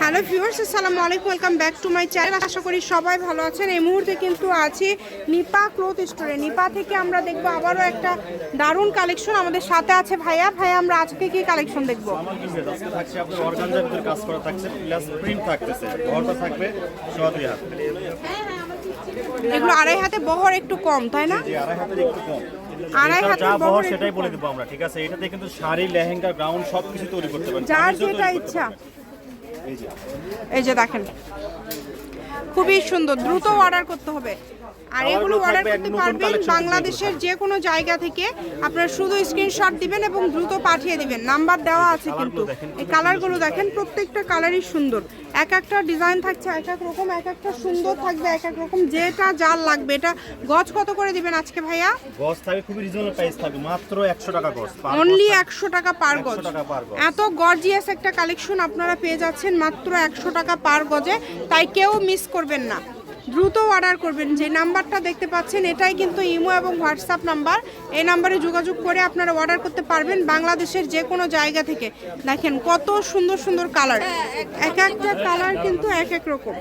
Hello viewers আসসালামু আলাইকুম welcome back to my channel. আশা করি সবাই ভালো আছেন। এই মুহূর্তে কিন্তু আছি নিপা ক্লোথ স্টোরে। নিপা থেকে আমরা দেখব আবারও একটা দারুণ কালেকশন আমাদের সাথে আছে ভাইয়া। ভাইয়া আমরা আজকে কি কালেকশন দেখব? হাত। এগুলো আড়াই হাতে বহর একটু কম তাই না? আড়াই হাতের একটু কম। আড়াই হাতের বহর সেটাই বলে। দেবো আমরা ঠিক আছে? এটাতে কিন্তু শাড়ি লেহেঙ্গা গ্রাউন্ড সব কিছু তৈরি করতে পারেন যার যেটা ইচ্ছা। এই যে দেখেন। খুবই সুন্দর দ্রুত অর্ডার করতে হবে। আর এগুলো অর্ডার করতে পারবেন বাংলাদেশের যে কোনো জায়গা থেকে। আপনারা শুধু স্ক্রিনশট দিবেন এবং দ্রুত পাঠিয়ে দিবেন। নাম্বার দেওয়া আছে কিন্তু। এই কালারগুলো দেখেন প্রত্যেকটা কালারই সুন্দর। এক একটা ডিজাইন থাকছে এক এক রকম এক একটা সুন্দর থাকবে এক এক রকম। যেটা যার লাগবে এটা গজ কত করে দিবেন আজকে ভাইয়া? গজ থাকবে খুবই রিজনেবল প্রাইস থাকবে মাত্র একশো টাকা গজ অনলি গজ থাকবে। একশো টাকা পার 100 গজ। এত গর্জিয়াস একটা কালেকশন আপনারা পেয়ে যাচ্ছেন মাত্র একশো টাকা পার গজে। তাই কেউ মিস করবেন না। দ্রুত অর্ডার করবেন। যে নাম্বারটা দেখতে পাচ্ছেন এটাই কিন্তু ইমো এবং হোয়াটসঅ্যাপ নাম্বার। এই নাম্বারে যোগাযোগ করে আপনারা অর্ডার করতে পারবেন বাংলাদেশের যে কোনো জায়গা থেকে। দেখেন কত সুন্দর সুন্দর কালার এক একটা কালার কিন্তু এক এক রকম।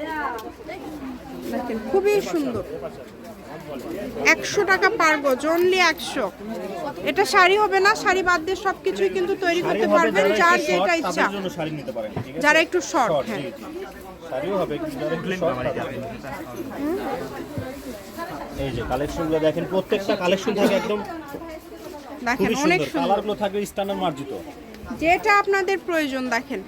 দেখেন খুবই সুন্দর। একশো টাকা পার গজ অনলি একশো। এটা শাড়ি হবে না শাড়ি বাদ দিয়ে সব কিছুই কিন্তু তৈরি করতে পারবেন যার যেটা ইচ্ছা। যারা একটু শর্ট হ্যাঁ। এই যে কালেকশনগুলো দেখেন প্রত্যেকটা কালেকশন থাকে একদম দেখেন অনেক সুন্দর। সুন্দর। কালারগুলো থাকবে স্ট্যান্ডার্ড মার্জিত। যেটা আপনাদের প্রয়োজন দেখেন।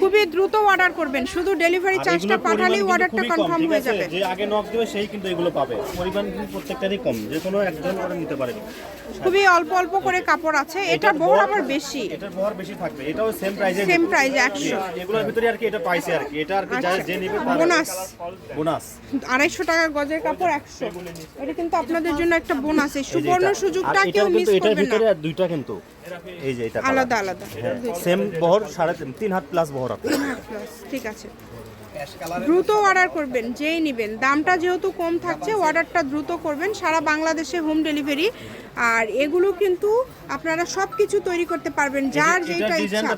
খুবই দ্রুত অর্ডার করবেন। শুধু ডেলিভারি চার্জটা পাঠালেই অর্ডারটা কনফার্ম হয়ে যাবে। যে আগে নক দেবে সেই কিন্তু এগুলো পাবে। পরিমাণ কিন্তু প্রত্যেকটারই কম। যে কোনো একজন অর্ডার নিতে পারে। খুবই অল্প অল্প করে কাপড় আছে। এটা বহর আবার বেশি। এটার বহর বেশি থাকবে। এটাও সেম প্রাইসে সেম প্রাইস একশো। এগুলোর ভিতরে আর কি এটা পাইছে আর কি। এটা আর কি যা আচ্ছা। যে নিবে তার বোনাস বোনাস আড়াইশো টাকা গজের কাপড় একশো। এটা কিন্তু আপনাদের জন্য একটা বোনাস এই সুবর্ণ সুযোগটা কেউ মিস কিন্তু এটার করবেন ভিতরে না দুইটা কিন্তু। এই যে এটা আলাদা আলাদা। সেম বহর সাড়ে তিন তিন হাত প্লাস বহর আপনি। ঠিক আছে। দ্রুত অর্ডার করবেন যেই নেবেন। দামটা যেহেতু কম থাকছে অর্ডারটা দ্রুত করবেন। সারা বাংলাদেশে হোম ডেলিভারি আর এগুলো কিন্তু আপনারা সব কিছু তৈরি করতে পারবেন যার যেটা ইচ্ছা।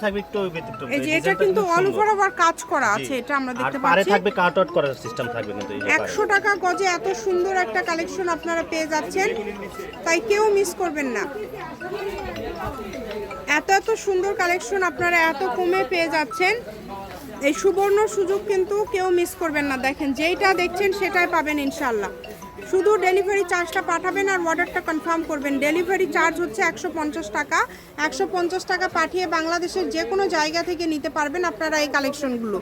এই যে এটা কিন্তু অল। ওভার আবার কাজ করা আছে এটা আমরা দেখতে পাচ্ছি। থাকবে কাট আউট করার সিস্টেম থাকবে কিন্তু এই যে পারে। একশো টাকা গজে এত সুন্দর একটা কালেকশন আপনারা পেয়ে যাচ্ছেন তাই কেউ মিস করবেন না। এত এত সুন্দর কালেকশন আপনারা এত কমে পেয়ে যাচ্ছেন। এই সুবর্ণ সুযোগ কিন্তু কেউ মিস করবেন না। দেখেন, যেইটা দেখছেন সেটাই পাবেন ইনশাল্লাহ শুধু ডেলিভারি চার্জটা পাঠাবেন আর অর্ডারটা কনফার্ম করবেন। ডেলিভারি চার্জ হচ্ছে একশো পঞ্চাশ টাকা। একশো পঞ্চাশ টাকা পাঠিয়ে বাংলাদেশের যে কোনো জায়গা থেকে নিতে পারবেন আপনারা এই কালেকশনগুলো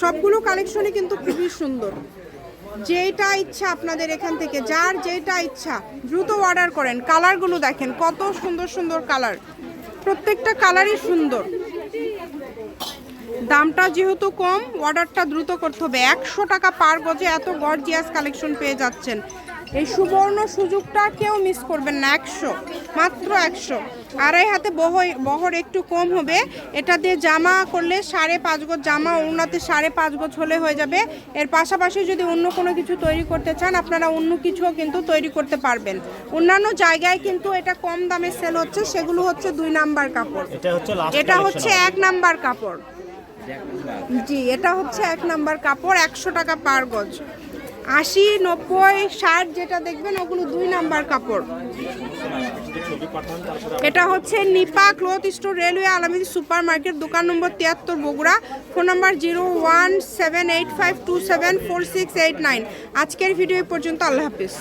সবগুলো কালেকশনই কিন্তু খুবই সুন্দর। যেটা ইচ্ছা আপনাদের এখান থেকে, যার যেটা ইচ্ছা, দ্রুত অর্ডার করেন। কালারগুলো দেখেন, কত সুন্দর সুন্দর কালার প্রত্যেকটা কালারই সুন্দর। দামটা যেহেতু কম অর্ডারটা দ্রুত করতে হবে। একশো টাকা পার গজে এত গর্জিয়াস কালেকশন পেয়ে যাচ্ছেন। এই সুবর্ণ সুযোগটা কেউ মিস করবেন না একশো মাত্র একশো। আড়াই হাতে বহর বহর একটু কম হবে। এটা দিয়ে জামা করলে সাড়ে পাঁচ গজ জামা ওনাতে সাড়ে পাঁচ গজ হলে হয়ে যাবে। এর পাশাপাশি যদি অন্য কোনো কিছু তৈরি করতে চান আপনারা অন্য কিছুও কিন্তু তৈরি করতে পারবেন। অন্যান্য জায়গায় কিন্তু এটা কম দামে সেল হচ্ছে সেগুলো হচ্ছে দুই নাম্বার কাপড়। এটা হচ্ছে এক নাম্বার কাপড়। জি, এটা হচ্ছে এক নাম্বার কাপড়, একশো টাকা পার গজ। আশি, নব্বই, ষাট যেটা দেখবেন, ওগুলো দুই নাম্বার কাপড়। এটা হচ্ছে Nipa cloth store railway Alamin super market দোকান নম্বর তিয়াত্তর, Bogura. Phone number zero one seven eight five two seven four six eight nine. আজকের ভিডিও পর্যন্ত, আল্লাহ হাফিজ।